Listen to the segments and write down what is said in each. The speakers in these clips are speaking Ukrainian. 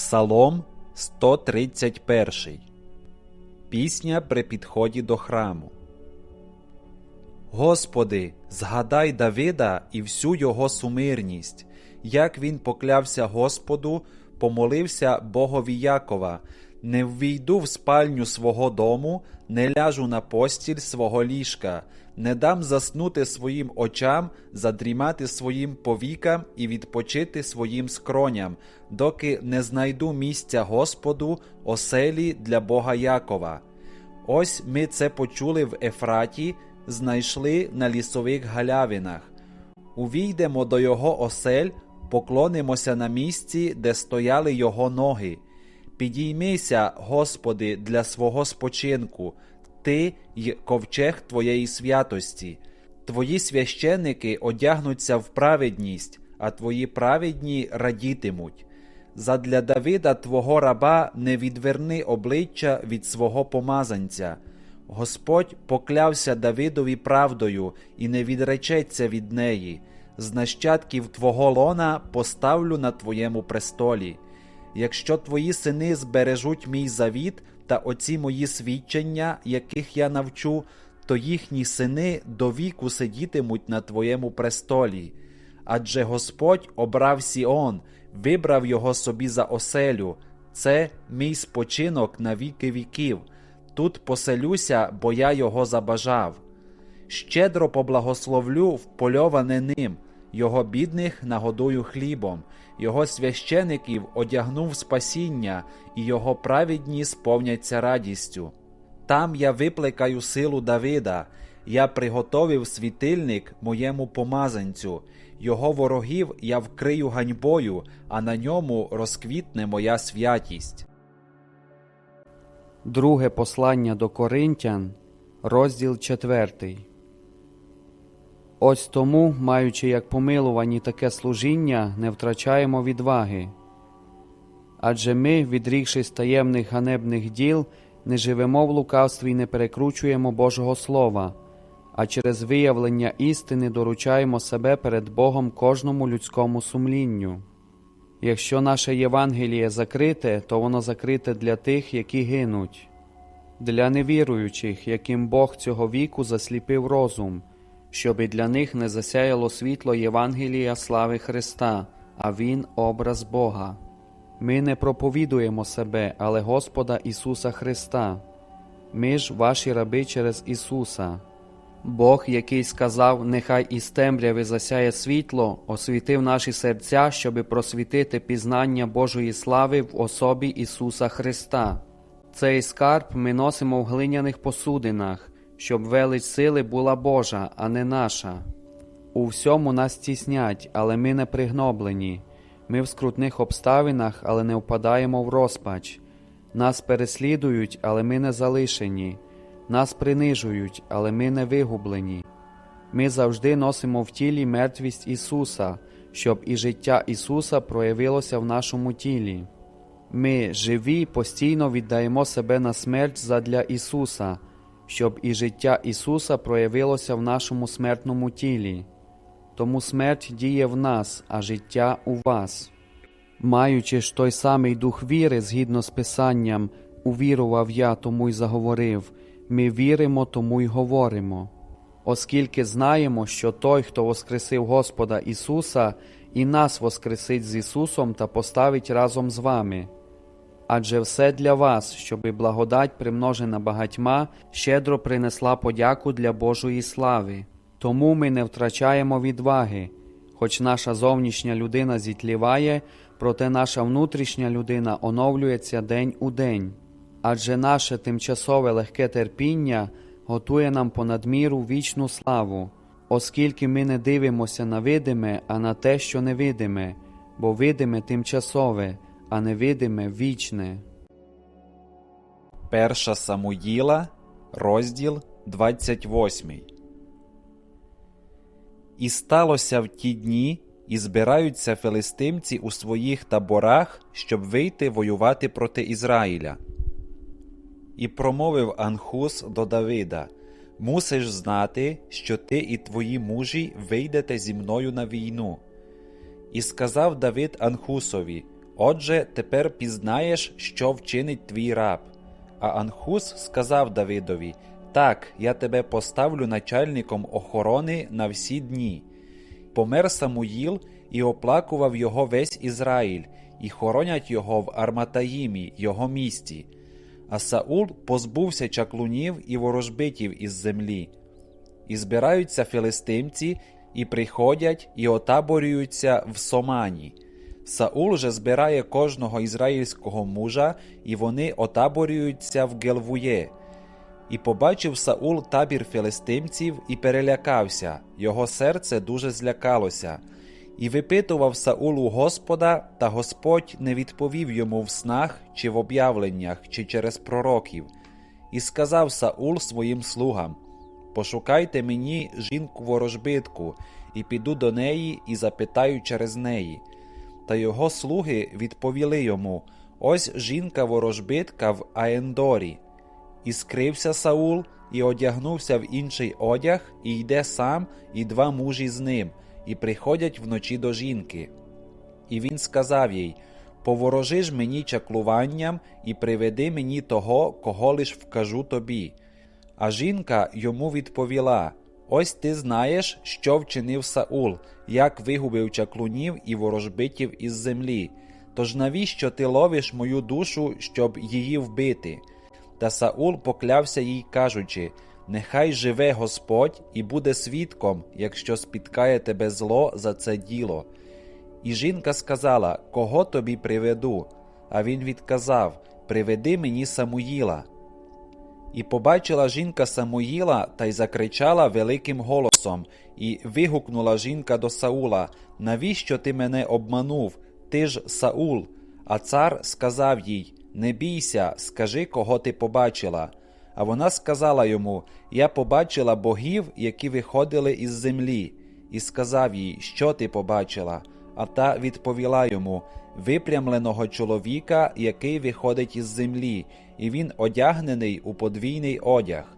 Псалом 131. Пісня при підході до храму. Господи, згадай Давида і всю його сумирність, як він поклявся Господу, помолився Богові Якова, не ввійду в спальню свого дому, не ляжу на постіль свого ліжка, не дам заснути своїм очам, задрімати своїм повікам і відпочити своїм скроням, доки не знайду місця Господу, оселі для Бога Якова. Ось ми це почули в Ефраті, знайшли на лісових галявинах. Увійдемо до його осель, поклонимося на місці, де стояли його ноги. Підіймися, Господи, для свого спочинку, Ти й ковчег Твоєї святості. Твої священники одягнуться в праведність, а твої праведні радітимуть. Задля Давида Твого раба не відверни обличчя від свого помазанця. Господь поклявся Давидові правдою і не відречеться від неї. З нащадків Твого лона поставлю на Твоєму престолі. Якщо твої сини збережуть мій завіт та оці мої свідчення, яких я навчу, то їхні сини до віку сидітимуть на твоєму престолі. Адже Господь обрав Сіон, вибрав його собі за оселю. Це мій спочинок на віки віків. Тут поселюся, бо я його забажав. Щедро поблагословлю впольоване ним, його бідних нагодую хлібом, його священиків одягнув спасіння, і його праведні сповняться радістю. Там я випликаю силу Давида, я приготовив світильник моєму помазанцю, його ворогів я вкрию ганьбою, а на ньому розквітне моя святість. Друге послання до Коринтян, розділ 4. Ось тому, маючи як помилувані таке служіння, не втрачаємо відваги. Адже ми, відрікшись таємних ганебних діл, не живемо в лукавстві і не перекручуємо Божого Слова, а через виявлення істини доручаємо себе перед Богом кожному людському сумлінню. Якщо наше Євангеліє закрите, то воно закрите для тих, які гинуть, для невіруючих, яким Бог цього віку засліпив розум, щоб і для них не засяяло світло Євангелія слави Христа, а Він образ Бога. Ми не проповідуємо себе, але Господа Ісуса Христа. Ми ж ваші раби через Ісуса. Бог, який сказав, нехай із темряви засяє світло, освітив наші серця, щоби просвітити пізнання Божої слави в особі Ісуса Христа. Цей скарб ми носимо в глиняних посудинах, щоб велич сили була Божа, а не наша. У всьому нас тіснять, але ми не пригноблені. Ми в скрутних обставинах, але не впадаємо в розпач. Нас переслідують, але ми не залишені. Нас принижують, але ми не вигублені. Ми завжди носимо в тілі мертвість Ісуса, щоб і життя Ісуса проявилося в нашому тілі. Ми, живі, постійно віддаємо себе на смерть задля Ісуса, щоб і життя Ісуса проявилося в нашому смертному тілі. Тому смерть діє в нас, а життя у вас. Маючи ж той самий дух віри, згідно з Писанням, увірував я, тому й заговорив, ми віримо, тому й говоримо. Оскільки знаємо, що той, хто воскресив Господа Ісуса, і нас воскресить з Ісусом та поставить разом з вами. Адже все для вас, щоби благодать, примножена багатьма, щедро принесла подяку для Божої слави. Тому ми не втрачаємо відваги, хоч наша зовнішня людина зітліває, проте наша внутрішня людина оновлюється день у день. Адже наше тимчасове легке терпіння готує нам понад міру вічну славу, оскільки ми не дивимося на видиме, а на те, що невидиме, бо видиме тимчасове, а невидиме вічне. Перша Самуїла, розділ 28. І сталося в ті дні, і збираються филистимці у своїх таборах, щоб вийти воювати проти Ізраїля. І промовив Анхус до Давида: Мусиш знати, що ти і твої мужі вийдете зі мною на війну. І сказав Давид Анхусові: Отже, тепер пізнаєш, що вчинить твій раб. А Анхус сказав Давидові: Так, я тебе поставлю начальником охорони на всі дні. Помер Самуїл і оплакував його весь Ізраїль, і хоронять його в Арматаїмі, його місті. А Саул позбувся чаклунів і ворожбитів із землі. І збираються філистимці, і приходять, і отаборюються в Сомані. Саул же збирає кожного ізраїльського мужа, і вони отаборюються в Гелвує. І побачив Саул табір філистимців і перелякався, його серце дуже злякалося. І випитував Саул у Господа, та Господь не відповів йому в снах, чи в об'явленнях, чи через пророків. І сказав Саул своїм слугам: Пошукайте мені жінку ворожбитку, і піду до неї і запитаю через неї. Та його слуги відповіли йому: Ось жінка ворожбитка в Аендорі. І скрився Саул, і одягнувся в інший одяг, і йде сам, і два мужі з ним, і приходять вночі до жінки. І він сказав їй: Поворожи ж мені чаклуванням, і приведи мені того, кого лиш вкажу тобі. А жінка йому відповіла: Ось ти знаєш, що вчинив Саул, як вигубив чаклунів і ворожбитів із землі. Тож навіщо ти ловиш мою душу, щоб її вбити? Та Саул поклявся їй, кажучи: Нехай живе Господь і буде свідком, якщо спіткає тебе зло за це діло. І жінка сказала: Кого тобі приведу? А він відказав: Приведи мені Самуїла. І побачила жінка Самуїла та й закричала великим голосом, і вигукнула жінка до Саула: Навіщо ти мене обманув? Ти ж Саул. А цар сказав їй: Не бійся, скажи, кого ти побачила. А вона сказала йому: Я побачила богів, які виходили із землі, і сказав їй, що ти побачила. А та відповіла йому: Випрямленого чоловіка, який виходить із землі, і він одягнений у подвійний одяг.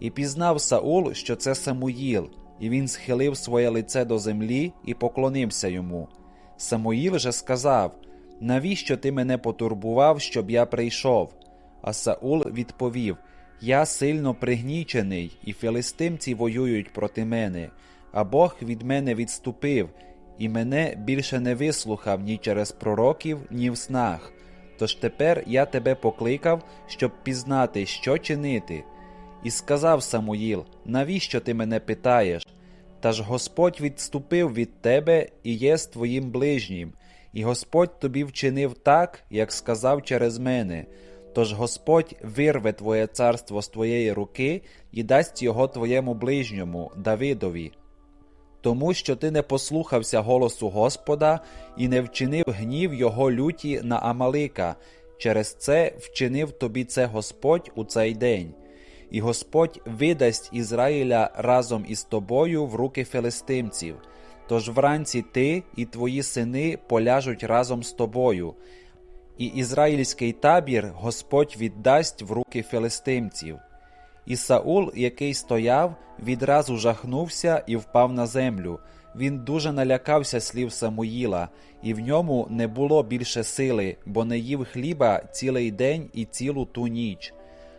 І пізнав Саул, що це Самуїл, і він схилив своє лице до землі і поклонився йому. Самуїл же сказав: Навіщо ти мене потурбував, щоб я прийшов? А Саул відповів: Я сильно пригнічений, і філистимці воюють проти мене, а Бог від мене відступив, і мене більше не вислухав ні через пророків, ні в снах. Тож тепер я тебе покликав, щоб пізнати, що чинити. І сказав Самуїл: Навіщо ти мене питаєш? Та ж Господь відступив від тебе і є з твоїм ближнім, і Господь тобі вчинив так, як сказав через мене. Тож Господь вирве твоє царство з твоєї руки і дасть його твоєму ближньому, Давидові. Тому що ти не послухався голосу Господа і не вчинив гнів його люті на Амалика, через це вчинив тобі це Господь у цей день. І Господь видасть Ізраїля разом із тобою в руки филистимців. Тож вранці ти і твої сини поляжуть разом з тобою, і ізраїльський табір Господь віддасть в руки филистимців. І Саул, який стояв, відразу жахнувся і впав на землю. Він дуже налякався слів Самуїла, і в ньому не було більше сили, бо не їв хліба цілий день і цілу ту ніч.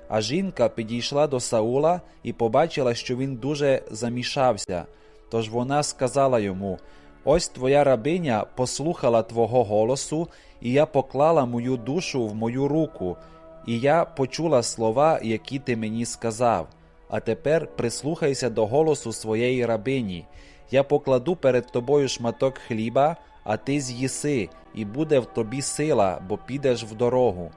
А жінка підійшла до Саула і побачила, що він дуже замішався. Тож вона сказала йому: Ось твоя рабиня послухала твого голосу, і я поклала мою душу в мою руку, і я почула слова, які ти мені сказав. А тепер прислухайся до голосу своєї рабині. Я покладу перед тобою шматок хліба, а ти з'їси, і буде в тобі сила, бо підеш в дорогу.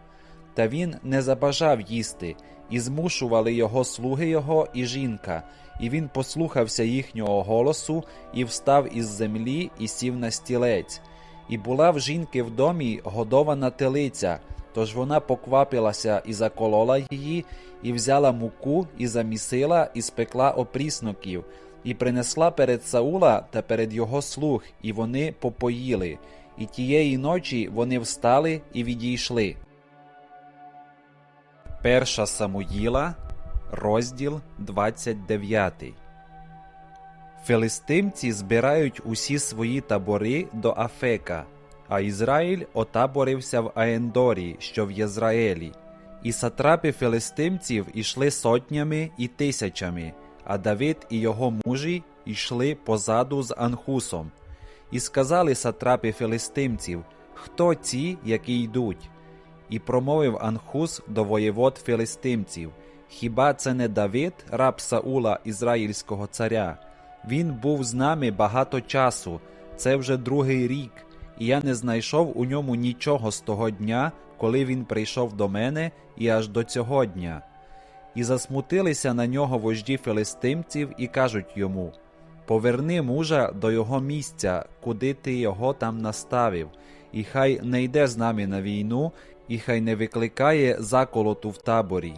Та він не забажав їсти, і змушували його слуги його і жінка, і він послухався їхнього голосу, і встав із землі, і сів на стілець. І була в жінки в домі годована телиця, тож вона поквапилася і заколола її, і взяла муку, і замісила, і спекла опрісноків, і принесла перед Саула та перед його слуг, і вони попоїли. І тієї ночі вони встали і відійшли. Перша Самуїла, розділ 29. Филистимці збирають усі свої табори до Афека, а Ізраїль отаборився в Аендорі, що в Єзраїлі. І сатрапи филистимців ішли сотнями і тисячами, а Давид і його мужі йшли позаду з Анхусом. І сказали сатрапи филистимців, хто ці, які йдуть? І промовив Анхус до воєвод филистимців: Хіба це не Давид, раб Саула, ізраїльського царя? Він був з нами багато часу, це вже другий рік, і я не знайшов у ньому нічого з того дня, коли він прийшов до мене, і аж до цього дня. І засмутилися на нього вожді филистимців і кажуть йому: Поверни мужа до його місця, куди ти його там наставив, і хай не йде з нами на війну, і хай не викликає заколоту в таборі,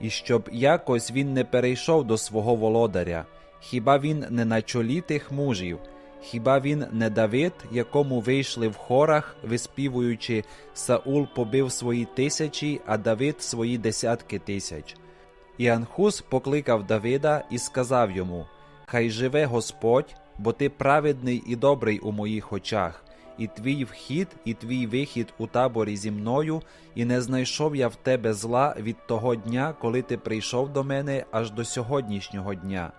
і щоб якось він не перейшов до свого володаря, хіба він не на чолі тих мужів, хіба він не Давид, якому вийшли в хорах, виспівуючи Саул побив свої тисячі, а Давид свої десятки тисяч. І Анхус покликав Давида і сказав йому: Хай живе Господь, бо ти праведний і добрий у моїх очах, і твій вхід, і твій вихід у таборі зі мною, і не знайшов я в тебе зла від того дня, коли ти прийшов до мене аж до сьогоднішнього дня.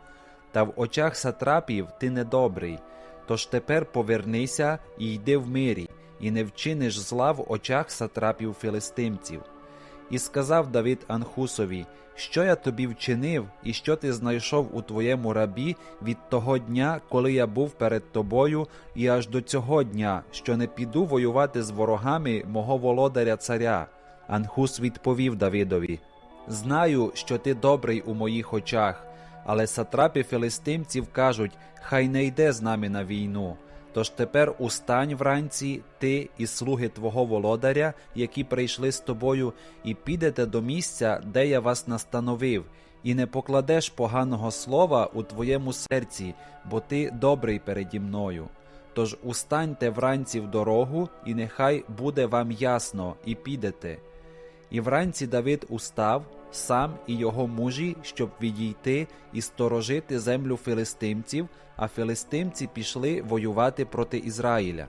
Та в очах сатрапів ти недобрий. Тож тепер повернися і йди в мирі, і не вчиниш зла в очах сатрапів филистимців. І сказав Давид Анхусові, що я тобі вчинив, і що ти знайшов у твоєму рабі від того дня, коли я був перед тобою, і аж до цього дня, що не піду воювати з ворогами мого володаря царя. Анхус відповів Давидові: Знаю, що ти добрий у моїх очах, але сатрапи филистимців кажуть, хай не йде з нами на війну. Тож тепер устань вранці, ти і слуги твого володаря, які прийшли з тобою, і підете до місця, де я вас настановив, і не покладеш поганого слова у твоєму серці, бо ти добрий переді мною. Тож устаньте вранці в дорогу, і нехай буде вам ясно, і підете. І вранці Давид устав сам і його мужі, щоб відійти і сторожити землю филистимців, а филистимці пішли воювати проти Ізраїля.